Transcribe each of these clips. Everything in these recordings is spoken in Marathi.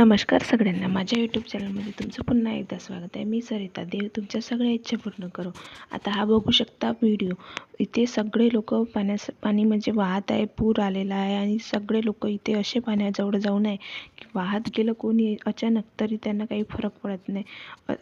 नमस्कार सगळ्यांना. माझ्या यूट्यूब चॅनलमध्ये तुमचं पुन्हा एकदा स्वागत आहे. मी सरिता देव. तुमच्या सगळ्या इच्छा पूर्ण करू. आता हा बघू शकता व्हिडिओ इथे सगळे लोक पाण्यास पाणी म्हणजे वाहत आहे पूर आलेला आहे आणि सगळे लोक इथे असे पाण्याजवळ जाऊ नये की वाहत गेलं कोणी अचानक तरी त्यांना काही फरक पडत नाही.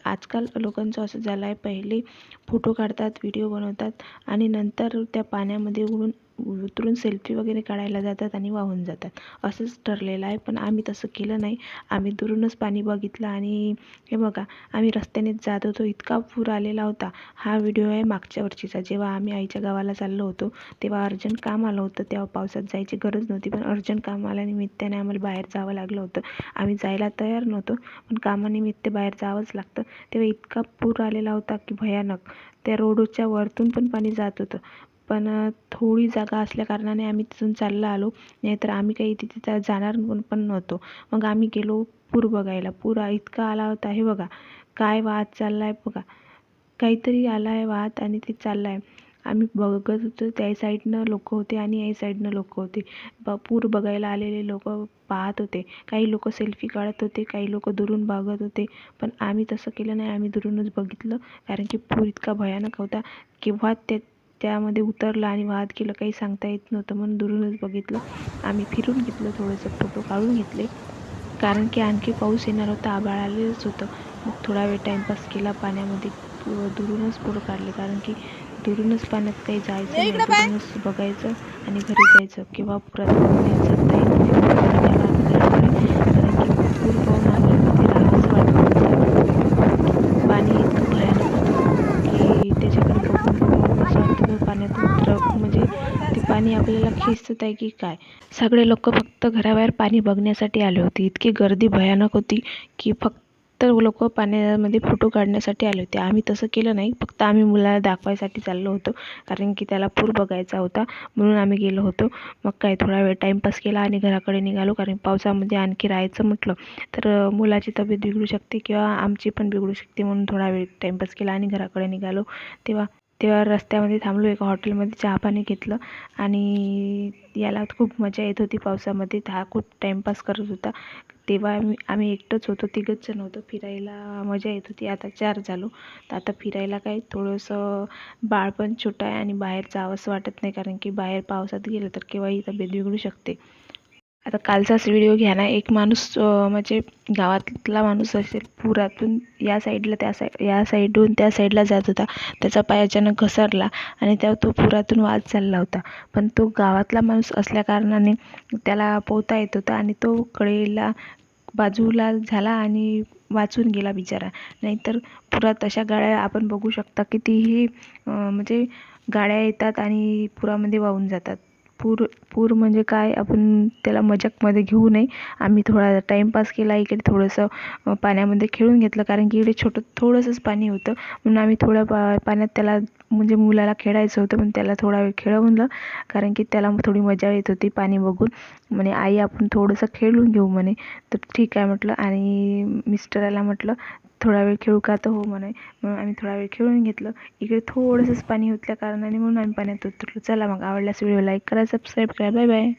आजकाल लोकांचं असं झालं आहे पहिले फोटो काढतात व्हिडिओ बनवतात आणि नंतर त्या पाण्यामध्ये उडून उतरून सेल्फी वगैरे काढायला जातात आणि वाहून जातात. असंच ठरलेलं आहे पण आम्ही तसं केलं नाही. आम्ही दुरूनच पाणी बघितलं आणि हे बघा आम्ही रस्त्यानेच जात होतो इतका पूर आलेला होता. हा व्हिडिओ आहे मागच्या वर्षीचा. जेव्हा आम्ही आईच्या गावाला चाललो होतो तेव्हा अर्जंट काम आलं होतं. तेव्हा पावसात जायची गरज नव्हती पण अर्जंट काम आल्यानिमित्ताने आम्हाला बाहेर जावं लागलं होतं. आम्ही जायला तयार नव्हतो पण कामानिमित्त बाहेर जावंच लागतं. तेव्हा इतका पूर आलेला होता की भयानक. त्या रोडच्या वरतून पण पाणी जात होतं. पण थोडी जागा असल्याकारणाने आम्ही तिथून चाललं आलो. नाहीतर आम्ही काही तिथे तर जाणार पण पण नव्हतो. मग आम्ही गेलो पूर बघायला. पूर इतका आला होता हे बघा. काय वाहत चालला आहे बघा. काहीतरी आला आहे वाहत आणि ते चालला आहे आम्ही बघत होतो त्या साईडनं लोक होते आणि या साईडनं लोक होते. ब पूर बघायला आलेले लोक पाहत होते. काही लोक सेल्फी काढत होते काही लोक दुरून बघत होते. पण आम्ही तसं केलं नाही. आम्ही दुरूनच बघितलं. कारण की पूर इतका भयानक होता. केव्हा ते त्यामध्ये उतरलं आणि वाहत गेलं. काही सांगता येत नव्हतं. म्हणून दुरूनच बघितलं. आम्ही फिरून घेतलं. थोडंसं फोटो काढून घेतले. कारण की आणखी पाऊस येणार होता. आभाळ आलेलंच होतं. मग थोडा वेळ टाईमपास केला. पाण्यामध्ये दुरूनच फोटो काढले. कारण की दुरूनच पाण्यात काही जायचं नाही. दुरूनच बघायचं आणि घरी जायचं. किंवा पुरात जाता तेव्हा पाणी आलं आम्ही घराकडे कारण की पूर पाहून आम्हाला तिथे राहावंसं वाटत नव्हतं पाणी इतकं भयानक होतं की त्याच्याकडे बघून बघून असं वाटतं की पाण्यातून उतरावं म्हणजे ते पाणी आपल्याला खेचत आहे की काय? सगळे लोक फक्त घराबाहेर पाणी बघण्यासाठी आले होते. इतकी गर्दी भयानक होती की फक्त लोक पाण्यामध्ये फोटो काढण्यासाठी आले होते. आम्ही तसं केलं नाही. फक्त आम्ही मुलाला दाखवायसाठी चाललो होतो. कारण की त्याला पूर बघायचा होता. म्हणून आम्ही गेलो होतो. मग काय थोडा वेळ टाईमपास केला आणि घराकडे निघालो. कारण पावसामध्ये आणखी राहायचं म्हटलं तर मुलाची तब्येत बिघडू शकते किंवा आमची पण बिघडू शकते म्हणून थोडा वेळ टाईमपास केला आणि घराकडे निघालो. तेव्हा तेव्हा रस्त्यामध्ये थांबलो एका हॉटेलमध्ये चहा पाणी घेतलं आणि याला खूप मजा येत होती पावसामध्ये. तर हा खूप टाईमपास करत होता. तेव्हा आम्ही आम्ही एकटंच होतो तिघंच जण होतो. फिरायला मजा येत होती. आता चार झालो. तर आता फिरायला काय थोडंसं बाळ पण छोटं आहे आणि बाहेर जावंसं वाटत नाही. कारण की बाहेर पावसात गेलं तर केव्हाही तब्येत बिघडू शकते. आता कालचाच व्हिडिओ घ्या ना एक माणूस म्हणजे गावातला माणूस असेल पुरातून या साईडला त्या साईड या साईडहून त्या साईडला जात होता. त्याचा पाय अचानक घसरला आणि त्या तो पुरातून वाद चालला होता. पण तो गावातला माणूस असल्याकारणाने त्याला पोहता येत होता आणि तो कडेला बाजूला झाला आणि वाचून गेला बिचारा. नाहीतर पुरात अशा गाड्या आपण बघू शकता कितीही म्हणजे गाड्या येतात आणि पुरामध्ये वाहून जातात. पूर पूर म्हणजे काय? आपण त्याला मजाकमध्ये घेऊ नये. आम्ही थोडा टाईमपास केला इकडे थोडंसं पाण्यामध्ये खेळून घेतलं कारण की इकडे छोटं थोडंसंच पाणी होतं. म्हणून आम्ही थोडं पा पाण्यात त्याला म्हणजे मुलाला खेळायचं होतं पण त्याला थोडा वेळ खेळवलं कारण की त्याला थोडी मजा येत होती पाणी बघून. म्हणे आई आपण थोडंसं खेळून घेऊ म्हणे. तर ठीक आहे म्हटलं. आणि मिस्टराला म्हटलं थोडा वेळ खेळू का? तर हो म्हणे. म्हणून आम्ही थोडा वेळ खेळून घेतलं. इकडे थोडंसंच पाणी होतल्या कारणाने म्हणून आम्ही पाण्यात उतरलो. चला मग आवडल्यास व्हिडिओ लाईक करा सबस्क्राईब करा. Bye bye.